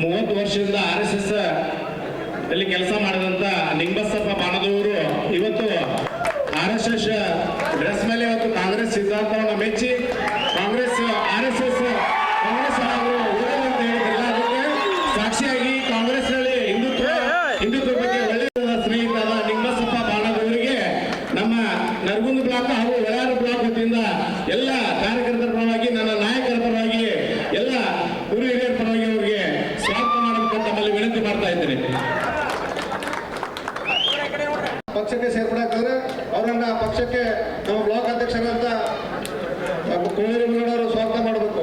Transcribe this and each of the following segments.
ಮೂವತ್ತು ವರ್ಷದಿಂದ R S S ಅಲ್ಲಿ ಕೆಲಸ ಮಾಡಿದಂತ ನಿಂಬಸಪ್ಪ ಬಾಣದವರು ಇವತ್ತು ಆರ್ ಎಸ್ ಎಸ್ ಡ್ರೆಸ್ ಮೇಲೆ ಇವತ್ತು ಕಾಂಗ್ರೆಸ್ ಸಿದ್ಧಾಂತವನ್ನು ಮೆಚ್ಚಿ Congress R S S Congress ಅಂತ ಕಾಂಗ್ರೆಸ್ನಲ್ಲಿ ಸಾಕ್ಷಿಯಾಗಿ ಹಿಂದುತ್ವ ಹಿಂದುತ್ವ ಬಗ್ಗೆ ಒಳ್ಳೆಯ ಸ್ನೇಹಿತರಾದ ನಿಂಬಸಪ್ಪ ಬಾಣದವರಿಗೆ ನಮ್ಮ ನರಗುಂದ ಬ್ಲಾಕ್ ಹಾಗೂ ಒಳಾರು ಬ್ಲಾಕ್ ವತಿಯಿಂದ ಎಲ್ಲ ಕಾರ್ಯಕರ್ತರ ಪರವಾಗಿ ನನ್ನ ತಮ್ಮಲ್ಲಿ ಇದ್ದೀನಿ ಪಕ್ಷಕ್ಕೆ ಸೇರ್ಪಡಾಕಂದ್ರೆ ಅವರನ್ನ ಪಕ್ಷಕ್ಕೆ ನಮ್ಮ ಬ್ಲಾಕ್ ಅಧ್ಯಕ್ಷರಂತ ಕೋಳೂರು ಸ್ವಾಗತ ಮಾಡಬೇಕು.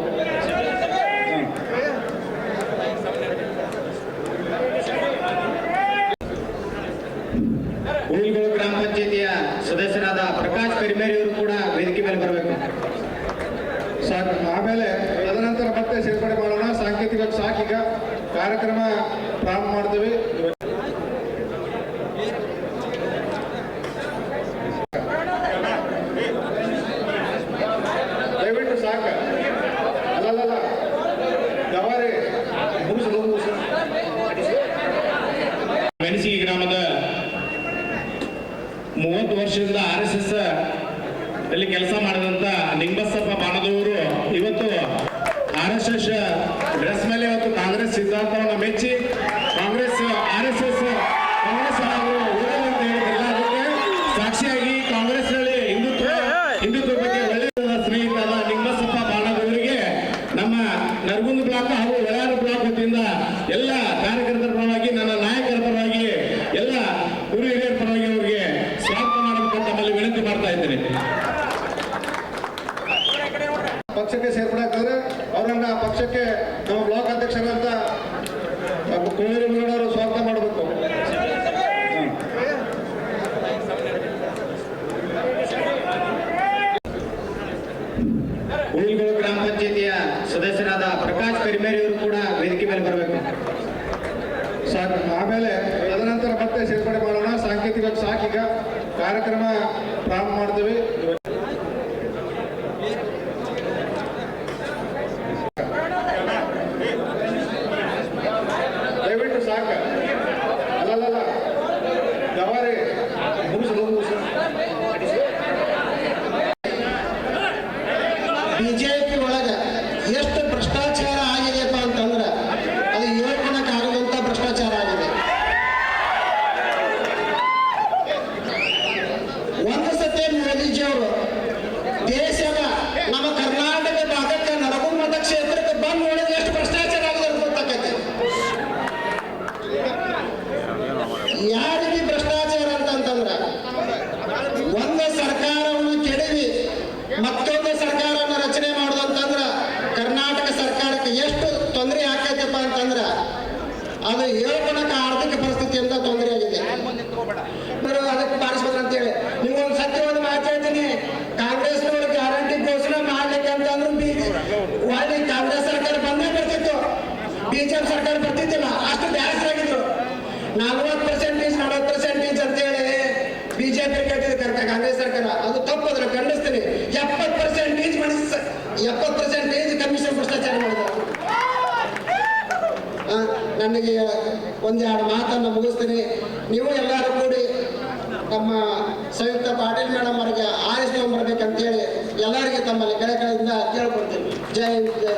ಉಳಿಗಳು ಗ್ರಾಮ ಪಂಚಾಯತಿಯ ಸದಸ್ಯರಾದ ಪ್ರಕಾಶ್ ಕರಿಮೇರಿ ಅವರು ಕೂಡ ವೇದಿಕೆ ಮೇಲೆ ಬರಬೇಕು. ಸಾಕು ಆಮೇಲೆ ತದನಂತರ ಮತ್ತೆ ಸೇರ್ಪಡೆ ಮಾಡೋಣ. ಸಾಂಕೇತಿಕ ಸಾಕೀಗ ಕಾರ್ಯಕ್ರಮ ಪ್ರಾರಂಭ ಮಾಡ್ತೇವೆ. ದಯವಿಟ್ಟು ಸಾಕ. ಅಲ್ಲಲ್ಲ ಗವಾರಿ ಮುಗಿಸು ಮುಗಿಸು ಮೆಣಸಿಗೆ ಗ್ರಾಮದ ಮೂವತ್ತು ವರ್ಷದಿಂದ ಆರ್ ಎಸ್ ಎಸ್ ಅಲ್ಲಿ ಕೆಲಸ ಮಾಡಿದಂತ ನಿಂಬಸಪ್ಪ ಬಾಣದವರು ಇವತ್ತು ಆರ್ ಎಸ್ ಎಸ್ ಡ್ರೆಸ್ ಮೇಲೆ ಇವತ್ತು ಕಾಂಗ್ರೆಸ್ ಸಿದ್ಧಾಂತವನ್ನು ಮೆಚ್ಚಿ Congress R S S Congress ಹಾಗೂ ವಿರೋಧ ಅಂತ ಹೇಳಿದ್ರಲ್ಲ ಅದಕ್ಕೆ ಸಾಕ್ಷಿಯಾಗಿ ಕಾಂಗ್ರೆಸ್ನಲ್ಲಿ ಹಿಂದುತ್ವ ಹಿಂದುತ್ವ ಬಗ್ಗೆ ಒಳ್ಳೆಯ ಸ್ನೇಹಿತರಾದ ನಿಂಬಸಪ್ಪ ಬಾಣದವರಿಗೆ ನಮ್ಮ ನರಗುಂದ ಬ್ಲಾಕ್ ಹಾಗೂ ಒಳಾರ ಬ್ಲಾಕ್ ವತಿಯಿಂದ ಎಲ್ಲ ಕಾರ್ಯಕರ್ತರ ಪರವಾಗಿ ನನ್ನ ನಾಯಕರ ಪರವಾಗಿ ಎಲ್ಲ ಗುರು ಹಿರಿಯರ ಪರವಾಗಿ ಅವರಿಗೆ ಸ್ವಾಗತ ಮಾಡಬೇಕಂತ ತಮ್ಮಲ್ಲಿ ವಿನಂತಿ ಮಾಡ್ತಾ ಇದ್ದೇನೆ ಪಕ್ಷಕ್ಕೆ ಸೇರ್ಪಡಾಕಿದ್ರೆ ಅವರನ್ನ ಪಕ್ಷಕ್ಕೆ ನಮ್ಮ ಬ್ಲಾಕ್ ಅಧ್ಯಕ್ಷರಂತ ಕೋಳೂರು ಮುನ್ನಡವರು ಸ್ವಾಗತ ಮಾಡಬೇಕು. ಉಳಿಗಳು ಗ್ರಾಮ ಪಂಚಾಯತಿಯ ಸದಸ್ಯರಾದ ಪ್ರಕಾಶ್ ಕರಿಮೇರಿ ಅವರು ಕೂಡ ವೇದಿಕೆ ಮೇಲೆ ಬರಬೇಕು. ಸರ್ ಆಮೇಲೆ ತದನಂತರ ಮತ್ತೆ ಸೇರ್ಪಡೆ ಮಾಡೋಣ. ಸಾಂಕೇತಿಕ ಸಾಕೀಗ ಕಾರ್ಯಕ್ರಮ ಪ್ರಾರಂಭ ಮಾಡ್ತೀವಿ. Y esto ಹೇಳ್ಕೊಳಕ ಆರ್ಥಿಕ ಪರಿಸ್ಥಿತಿಯಿಂದ ತೊಂದರೆ ಆಗಿದೆ? ಬರೋ ಅದಕ್ಕೆ ಹೇಳಿ ಅಂತೇಳಿ. ನಿಮ್ಗೊಂದು ಸತ್ಯವಾದ ಮಾತು ಹೇಳ್ತೀನಿ. ಕಾಂಗ್ರೆಸ್ನವರು ಗ್ಯಾರಂಟಿ ಘೋಷಣೆ ಮಾಡ್ಲಿಕ್ಕೆ ಅಂತಂದ್ರು ಬಿ ಒಳ್ಳೆ ಕಾಂಗ್ರೆಸ್ ಸರ್ಕಾರ ಬಂದೇ ಬರ್ತಿತ್ತು. ಬಿಜೆಪಿ ಸರ್ಕಾರ ಬರ್ತಿದ್ದಿಲ್ಲ. ಅಷ್ಟು ಬ್ಯಾಸರಾಗಿದ್ರು ನಲ್ವತ್ತು ಪರ್ಸೆಂಟೇಜ್ ನಲವತ್ತು ಪರ್ಸೆಂಟೇಜ್ ಅಂತೇಳಿ ಬಿಜೆಪಿ ಕೇಳ್ತಿದ್ದೆ ಕಾಂಗ್ರೆಸ್ ಸರ್ಕಾರ. ಅದು ತಪ್ಪು ಅದನ್ನ ಖಂಡಿಸ್ತೀನಿ. ಎಪ್ಪತ್ತು ಪರ್ಸೆಂಟೇಜ್ ಮಾಡಿ ಎಪ್ಪತ್ತು ನನಗೆ ಒಂದೆರಡು ಮಾತನ್ನು ಮುಗಿಸ್ತೀನಿ ನೀವು ಎಲ್ಲರೂ ಕೂಡಿ ನಮ್ಮ ಸಂಯುಕ್ತ ಪಾಟೀಲ್ ಮೇಡಮ್ ಅವರಿಗೆ ಆರಿಸ್ಕೊಂಡ್ಬರ್ಬೇಕಂತೇಳಿ ಎಲ್ಲರಿಗೆ ತಮ್ಮಲ್ಲಿ ಕೆಳ ಕಡೆಯಿಂದ ಕೇಳ್ಕೊಡ್ತೀನಿ ಜೈ ಜೈ.